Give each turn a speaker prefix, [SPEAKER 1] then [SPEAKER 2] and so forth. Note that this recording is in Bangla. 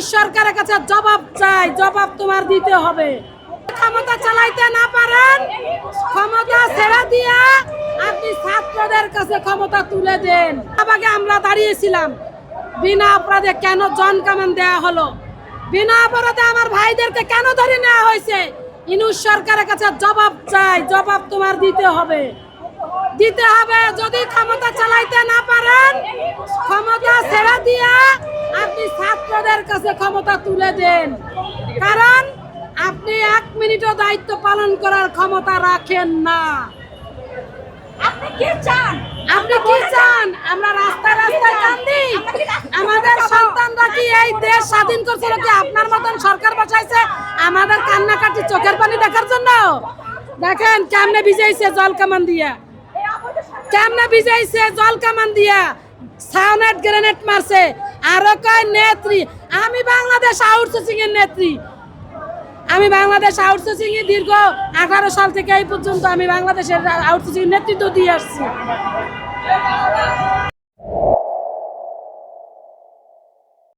[SPEAKER 1] ইনুস সরকারের কাছে জবাব চাই জবাব তোমার দিতে হবে। ক্ষমতা চালাইতে না পারেন, ক্ষমতা ছেড়ে দিয়া আপনি ছাত্রদের কাছে ক্ষমতা তুলে দেন। আগে আমরা দাঁড়িয়েছিলাম, বিনা অপরাধে কেন জন কামান দেয়া হলো? বিনা অপরাধে আমার ভাইদেরকে কেন ধরে নেওয়া হয়েছে? ইনুস সরকারের কাছে জবাব চাই, জবাব তোমার দিতে হবে। দিতে হবে যদি ক্ষমতা চালাইতে না পারেন ক্ষমতা ছেড়ে দিয়া আপনি ছাত্রদের কাছে ক্ষমতা তুলে দেন। কারণ আপনি এক মিনিটও দায়িত্ব পালন করার ক্ষমতা রাখেন না।
[SPEAKER 2] আপনি কি চান?
[SPEAKER 1] আপনি কি চান? আমরা রাস্তায় রাস্তায় কান্দি আমাদের সন্তানরা কি এই দেশ স্বাধীন করছিল কি আপনার মতন সরকার বসাইছে? আমাদের কান্নাকাটি চোখের পানি দেখার জন্য। দেখেন কেমনে ভিজাইছে জল কামান দিয়া। কেমনে ভিজাইছে জল কামান দিয়া? সাউনেট গ্রেনেড মারছে। আরও কয়, নেত্রী, আমি বাংলাদেশ আউটসোর্সিং এর নেত্রী। আমি বাংলাদেশ আউটসোর্সিং এ দীর্ঘ আঠারো সাল থেকে এই পর্যন্ত আমি বাংলাদেশের আউটসোর্সিং নেতৃত্ব দিয়ে আসছি।